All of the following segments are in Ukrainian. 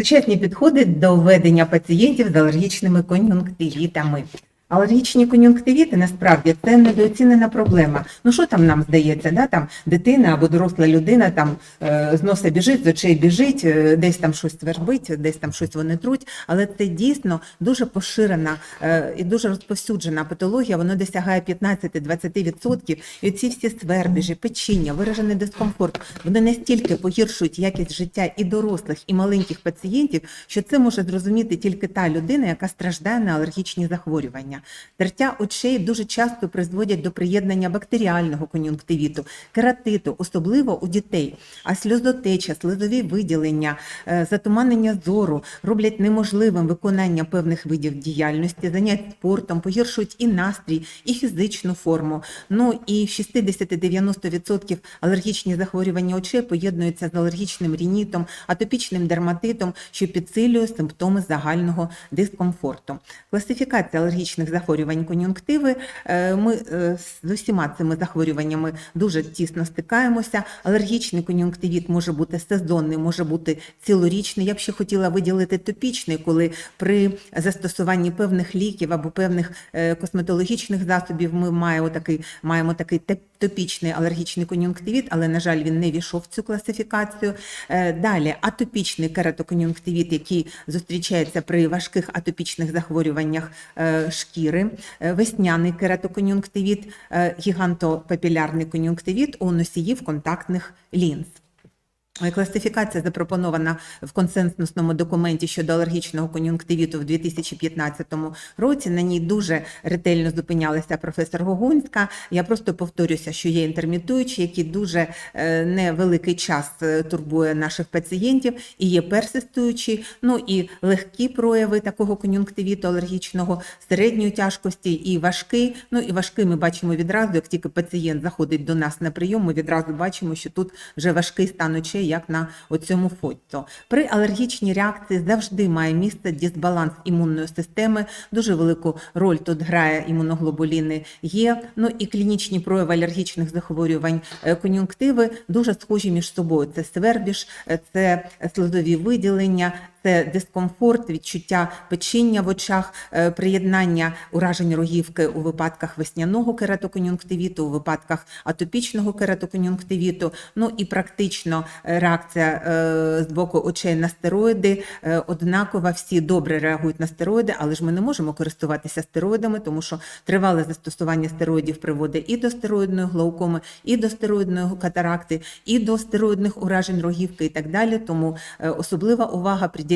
Сучасні підходи до ведення пацієнтів з алергічними кон'юнктивітами. Алергічні кон'юнктивіти насправді це недооцінена проблема. Ну що там нам здається? Да? Там дитина або доросла людина там е, з носа біжить, з очей біжить, е, десь там щось свербить, десь там щось вони труть. Але це дійсно дуже поширена е, і дуже розповсюджена патологія. Воно досягає 15-20%. І ці всі свербіжі, печіння, виражений дискомфорт, вони настільки погіршують якість життя і дорослих, і маленьких пацієнтів, що це може зрозуміти тільки та людина, яка страждає на алергічні захворювання. Тертя очей дуже часто призводять до приєднання бактеріального кон'юнктивіту, кератиту, особливо у дітей. А сльозотеча, слизові виділення, е, затуманення зору роблять неможливим виконання певних видів діяльності, занять спортом, погіршують і настрій, і фізичну форму. Ну і в 60-90% алергічні захворювання очей поєднуються з алергічним рінітом, атопічним дерматитом, що підсилює симптоми загального дискомфорту. Класифікація алергічних захворювань кон'юнктиви. е, Ми е, з усіма цими захворюваннями дуже тісно стикаємося. Алергічний кон'юнктивіт може бути сезонний, може бути цілорічний. Я б ще хотіла виділити топічний, коли при застосуванні певних ліків або певних е, косметологічних засобів ми маємо такий, маємо такий топічний алергічний кон'юнктивіт, але, на жаль, він не війшов в цю класифікацію. Далі атопічний кератокон'юнктивіт, який зустрічається при важких атопічних захворюваннях е, шкіри, Е, весняний кератокон'юнктивіт, е, гігантопапілярний кон'юнктивіт у носіїв контактних лінз. Е, Класифікація запропонована в консенсусному документі щодо алергічного кон'юнктивіту в 2015 році. На ній дуже ретельно зупинялася професор Гогунська. Я просто повторюся, що є інтермітуючі, які дуже е, невеликий час е, турбує наших пацієнтів, і є персистуючі, ну і легкі прояви такого кон'юнктивіту алергічного, середньої тяжкості і важкий. Ну і важкий ми бачимо відразу, як тільки пацієнт заходить до нас на прийом, ми відразу бачимо, що тут вже важкий стан очей, як на оцьому фото. При алергічній реакції завжди має місце дисбаланс імунної системи. Дуже велику роль тут грає імуноглобуліни Є. Ну і клінічні прояви алергічних захворювань е, кон'юнктиви дуже схожі між собою. Це свербіж, е, це слизові виділення. Це дискомфорт, відчуття печіння в очах, е, приєднання уражень рогівки у випадках весняного кератокон'юнктивіту, у випадках атопічного кератокон'юнктивіту. Ну і практично е, реакція е, з боку очей на стероїди однакова. Всі добре реагують на стероїди, але ж ми не можемо користуватися стероїдами, тому що тривале застосування стероїдів приводить і до стероїдної глаукоми, і до стероїдної катаракти, і до стероїдних уражень рогівки, і так далі. Тому особлива увага приділяється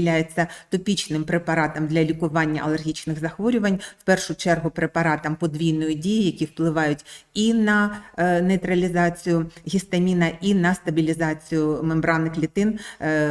топічним препаратам для лікування алергічних захворювань, в першу чергу препаратам подвійної дії, які впливають і на е, нейтралізацію гістаміна, і на стабілізацію мембрани клітин, е,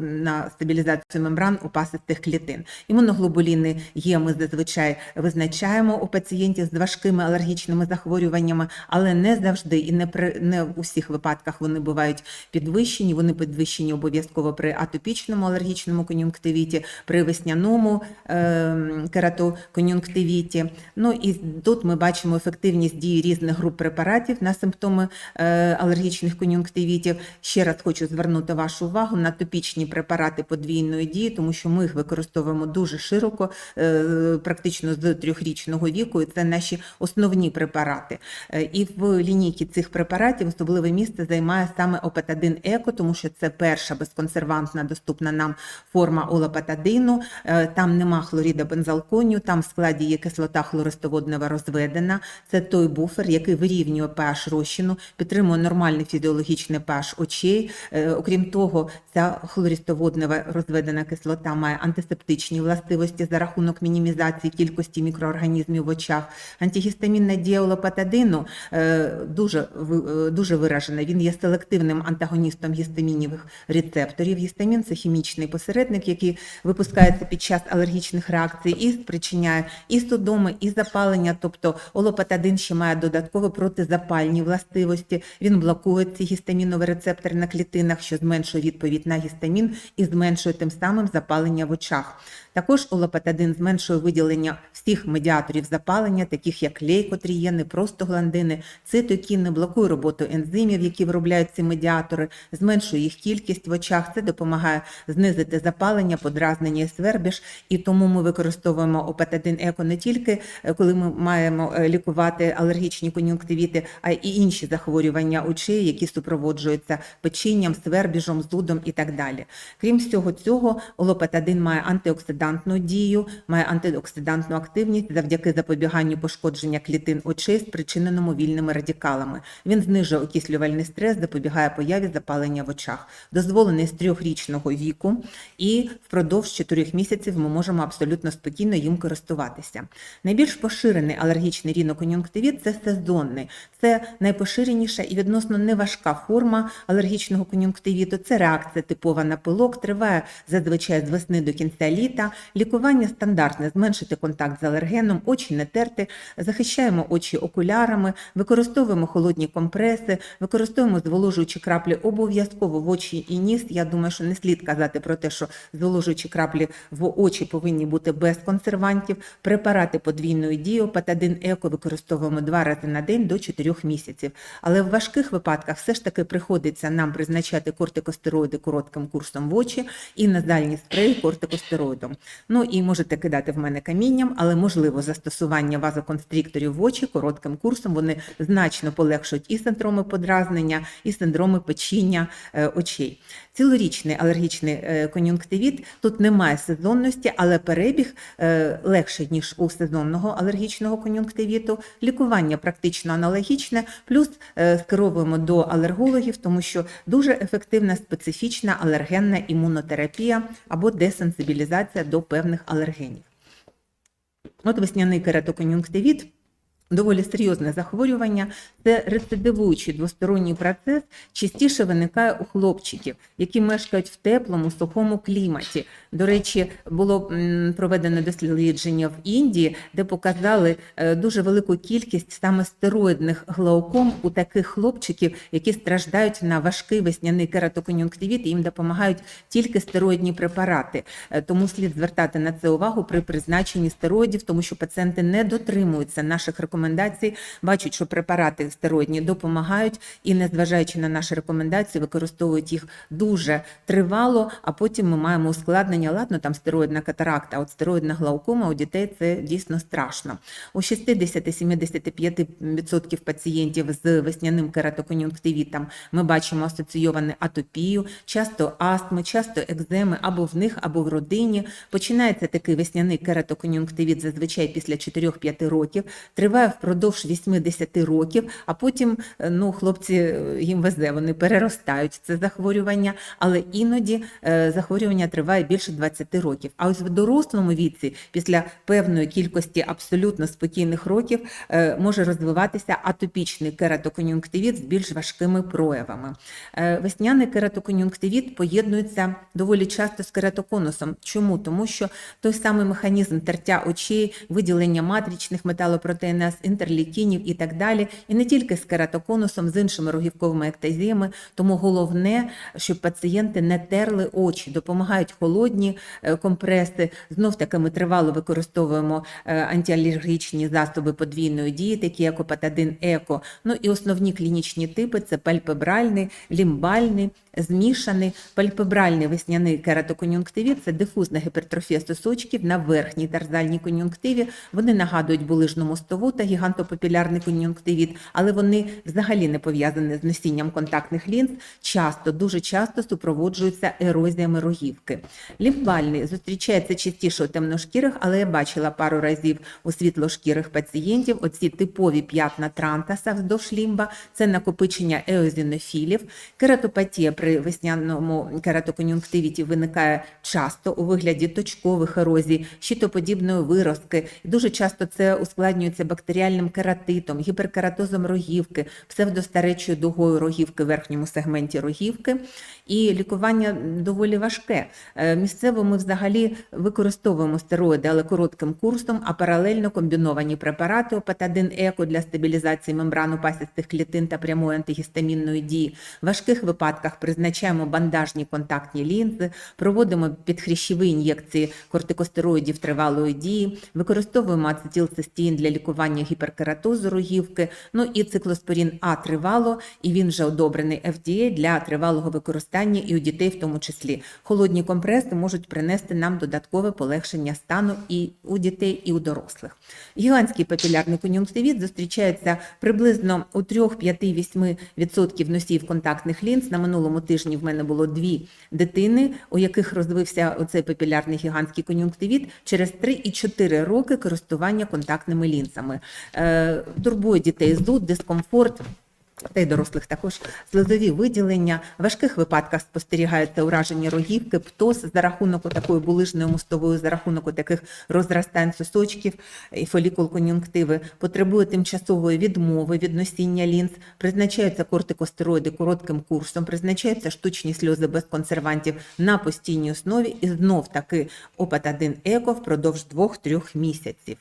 на стабілізацію мембран опасистих клітин. Імуноглобуліни є, ми зазвичай визначаємо у пацієнтів з важкими алергічними захворюваннями, але не завжди і не при не у всіх випадках вони бувають підвищені. Вони підвищені обов'язково при атопічному алергічному кон'юнктивіті, при весняному е, кератокон'юнктивіті. Ну і тут ми бачимо ефективність дії різних груп препаратів на симптоми е, алергічних кон'юнктивітів. Ще раз хочу звернути вашу увагу на топічні препарати подвійної дії, тому що ми їх використовуємо дуже широко, е, практично з трьохрічного віку. І це наші основні препарати. Е, І в лінійці цих препаратів особливе місце займає саме опетадин еко, тому що це перша безконсервантна доступна нам форма олопатадину. Е, Там нема хлоріда бензалконію, там в складі є кислота хлористоводнева розведена. Це той буфер, який вирівнює pH розчину, підтримує нормальний фізіологічний pH очей. Е, Окрім того, ця хлористоводнева розведена кислота має антисептичні властивості за рахунок мінімізації кількості мікроорганізмів в очах. Антигістамінна дія олопатадину е, дуже, дуже виражена. Він є селективним антагоністом гістамінових рецепторів. Гістамін це хімічний посередник, який випускається під час алергічних реакцій і спричиняє і судоми, і запалення. Тобто олопатадин ще має додатково протизапальні властивості. Він блокує ці гістамінові рецептори на клітинах, що зменшує відповідь на гістамін і зменшує тим самим запалення в очах. Також олопатадин зменшує виділення всіх медіаторів запалення, таких як лейкотрієни, простагландини, цитокіни, блокує роботу ензимів, які виробляють ці медіатори, зменшує їх кількість в очах. Це допомагає знизити запалення запалення, подразнення і свербіж, і тому ми використовуємо опетадин еко не тільки е, коли ми маємо е, лікувати алергічні кон'юнктивіти, а й інші захворювання очей, які супроводжуються печінням, свербіжом, зудом і так далі. Крім всього цього, олопетадин має антиоксидантну дію, має антиоксидантну активність завдяки запобіганню пошкодження клітин очей, спричиненому вільними радикалами. Він знижує окислювальний стрес, запобігає появі запалення в очах. Дозволений з трьохрічного віку, і впродовж чотирьох місяців ми можемо абсолютно спокійно їм користуватися. Найбільш поширений алергічний рінокон'юнктивіт – це сезонний. Це найпоширеніша і відносно неважка форма алергічного кон'юнктивіту. Це реакція типова на пилок, триває зазвичай з весни до кінця літа. Лікування стандартне зменшити контакт з алергеном, очі не терти, захищаємо очі окулярами, використовуємо холодні компреси, використовуємо зволожуючі краплі обов'язково в очі і ніс. Я думаю, що не слід казати про те, що зволожуючі краплі в очі повинні бути без консервантів. Препарати подвійної дії, патадин еко використовуємо два рази на день до 4 місяців. Але в важких випадках все ж таки приходиться нам призначати кортикостероїди коротким курсом в очі і назальні спреї кортикостероїдом. Ну і можете кидати в мене камінням, але можливо застосування вазоконстрикторів в очі коротким курсом. Вони значно полегшують і синдроми подразнення, і синдроми печіння е, очей. Цілорічний алергічний е, кон'юнктивіт тут немає сезонності, але перебіг е, легший ніж у сезонного алергічного кон'юнктивіту. Лікування практично аналогічне, плюс е, скеровуємо до алергологів, тому що дуже ефективна специфічна алергенна імунотерапія або десенсибілізація до певних алергенів. От весняний кератокон'юнктивіт Доволі серйозне захворювання, це рецидивуючий двосторонній процес, частіше виникає у хлопчиків, які мешкають в теплому, сухому кліматі. До речі, було проведено дослідження в Індії, де показали е, дуже велику кількість саме стероїдних глауком у таких хлопчиків, які страждають на важкий весняний кератокон'юнктивіт, і їм допомагають тільки стероїдні препарати. Е, Тому слід звертати на це увагу при призначенні стероїдів, тому що пацієнти не дотримуються наших рекомендацій, бачать, що препарати стероїдні допомагають, і, незважаючи на наші рекомендації, використовують їх дуже тривало, а потім ми маємо ускладнення. Ладно, там стероїдна катаракта, а от стероїдна глаукома у дітей це дійсно страшно. У 60-75% пацієнтів з весняним кератокон'юнктивітом ми бачимо асоційовану атопію, часто астми, часто екземи або в них, або в родині. Починається такий весняний кератокон'юнктивіт зазвичай після 4-5 років, триває впродовж 80 років, а потім е, ну, хлопці е, їм везе, вони переростають це захворювання, але іноді е, захворювання триває більше 20 років. А ось в дорослому віці, після певної кількості абсолютно спокійних років, може розвиватися атопічний кератокон'юнктивіт з більш важкими проявами. Весняний кератокон'юнктивіт поєднується доволі часто з кератоконусом. Чому? Тому що той самий механізм тертя очей, виділення матричних металопротеїназ, інтерлікінів і так далі, і не тільки з кератоконусом, з іншими рогівковими ектазіями. Тому головне, щоб пацієнти не терли очі, допомагають холодні е, компреси. Знов таки ми тривало використовуємо е, антиалергічні засоби подвійної дії, такі як опатадин еко. Ну і основні клінічні типи це пальпебральний, лімбальний, змішаний, пальпебральний весняний кератокон'юнктивіт це дифузна гіпертрофія сосочків на верхній тарзальній кон'юнктиві. Вони нагадують булижну мостову та гігантопапілярний кон'юнктивіт, але вони взагалі не пов'язані з носінням контактних лінз. Часто, дуже часто супроводжуються ерозіями рогівки. Лімбальний зустрічається частіше у темношкірих, але я бачила пару разів у світлошкірих пацієнтів. Оці типові п'ятна трантаса вздовж лімба, це накопичення еозінофілів. Кератопатія при весняному кератокон'юнктивіті виникає часто у вигляді точкових ерозій, щитоподібної виразки. І дуже часто це ускладнюється бактеріальним кератитом, гіперкератозом рогівки, псевдостаречою дугою рогівки в верхньому сегменті рогівки. І лікування доволі важке. Е, Місцево ми взагалі використовуємо стероїди, але коротким курсом, а паралельно комбіновані препарати опатадин еко для стабілізації мембрану пасістих клітин та прямої антигістамінної дії. В важких випадках призначаємо бандажні контактні лінзи, проводимо підхрящові ін'єкції кортикостероїдів тривалої дії, використовуємо ацетилцистеїн для лікування гіперкератозу рогівки. Ну і циклоспорін А тривало, і він вже одобрений FDA для тривалого використання і у дітей в тому числі. Холодні компреси можуть принести нам додаткове полегшення стану і у дітей, і у дорослих. Гігантський папілярний кон'юнктивіт зустрічається приблизно у 3-5-8% носіїв контактних лінз. На минулому тижні в мене було дві дитини, у яких розвився оцей папілярний гігантський кон'юнктивіт через 3 і 4 роки користування контактними лінзами. Е, турбує дітей зуд, дискомфорт. Та й дорослих також слизові виділення. В важких випадках спостерігається ураження рогівки, птоз за рахунок такої булижної мостової, за рахунок таких розростань сосочків і фолікул кон'юнктиви. Потребує тимчасової відмови від носіння лінз. Призначаються кортикостероїди коротким курсом, призначаються штучні сльози без консервантів на постійній основі і знов таки опад 1 еко впродовж 2-3 місяців.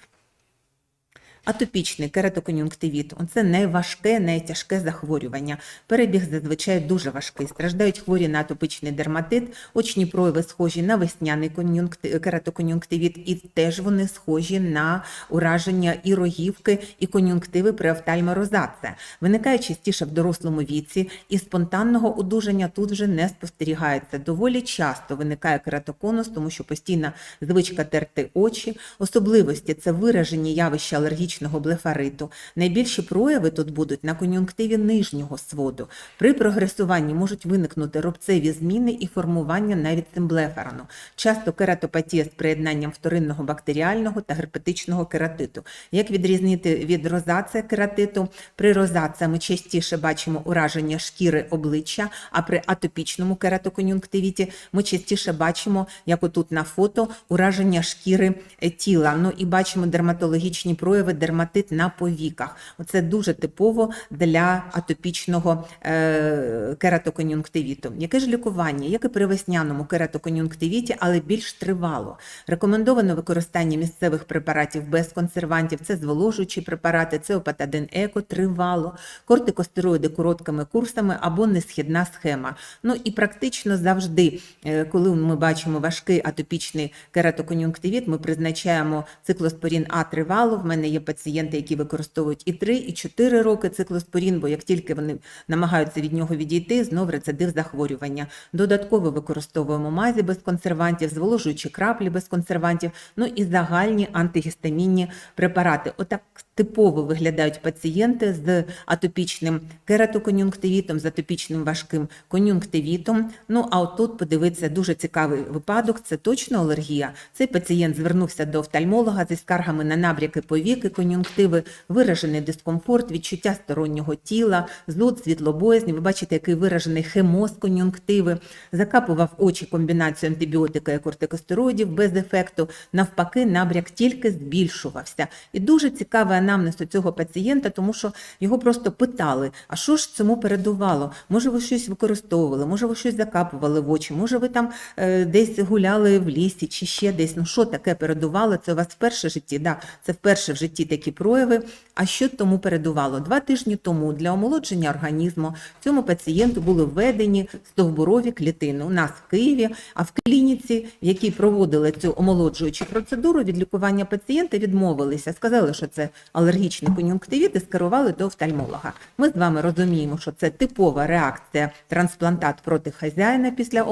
Атопічний кератокон'юнктивіт – це найважке, найтяжке захворювання. Перебіг зазвичай дуже важкий. Страждають хворі на атопічний дерматит, очні прояви схожі на весняний кон'юнкти- кератокон'юнктивіт, і теж вони схожі на ураження і рогівки, і кон'юнктиви при офтальморозація. Виникає частіше в дорослому віці, і спонтанного одужання тут вже не спостерігається. Доволі часто виникає кератоконус, тому що постійна звичка терти очі. Особливості це виражені явища алергічного блефариту. Найбільші прояви тут будуть на кон'юнктиві нижнього своду. При прогресуванні можуть виникнути рубцеві зміни і формування навіть симблефарану. Часто кератопатія з приєднанням вторинного бактеріального та герпетичного кератиту. Як відрізнити від розація кератиту? При розація ми частіше бачимо ураження шкіри обличчя, а при атопічному кератокон'юнктивіті ми частіше бачимо, як отут на фото, ураження шкіри е, тіла. Ну і бачимо дерматологічні прояви, дерматит на повіках. Оце дуже типово для атопічного е, кератокон'юнктивіту. Яке ж лікування? Як і при весняному кератокон'юнктивіті, але більш тривало. Рекомендовано використання місцевих препаратів без консервантів, це зволожуючі препарати, це опатадин еко, тривало, кортикостероїди короткими курсами або несхідна схема. Ну і практично завжди, е, коли ми бачимо важкий атопічний кератокон'юнктивіт, ми призначаємо циклоспорін А тривало. В мене є пацієнти, які використовують і 3, і 4 роки циклоспорін, бо як тільки вони намагаються від нього відійти, знов рецидив захворювання. Додатково використовуємо мазі без консервантів, зволожуючі краплі без консервантів, ну і загальні антигістамінні препарати. Отак типово виглядають пацієнти з атопічним кератокон'юнктивітом, з атопічним важким кон'юнктивітом. Ну а отут подивитися дуже цікавий випадок. Це точно алергія. Цей пацієнт звернувся до офтальмолога зі скаргами на набряки повіки, кон'юнктиви, виражений дискомфорт, відчуття стороннього тіла, зуд, світлобоязні. Ви бачите, який виражений хемоз кон'юнктиви, закапував очі комбінацію антибіотика і кортикостероїдів без ефекту. Навпаки, набряк тільки збільшувався. І дуже цікавий анамнез у цього пацієнта, тому що його просто питали: а що ж цьому передувало? Може, ви щось використовували, може, ви щось закапували в очі, може, ви там е, десь гуляли в лісі чи ще десь. Ну що таке передувало? Це у вас вперше в житті? Да, це вперше в житті такі прояви. А що тому передувало? Два тижні тому для омолодження організму цьому пацієнту були введені стовбурові клітини у нас в Києві, а в клініці, в якій проводили цю омолоджуючу процедуру від лікування пацієнта, відмовилися, сказали, що це алергічний кон'юнктивіт і скерували до офтальмолога. Ми з вами розуміємо, що це типова реакція трансплантат проти хазяїна після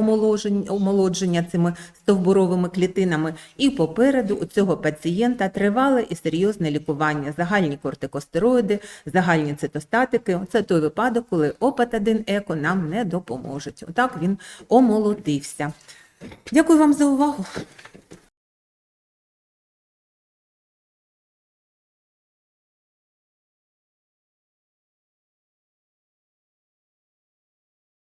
омолодження цими стовбуровими клітинами. І попереду у цього пацієнта тривале і серйозне лікування, загальні кортикостероїди, загальні цитостатики. Це той випадок, коли опат-1 еко нам не допоможуть. Отак він омолодився. Дякую вам за увагу.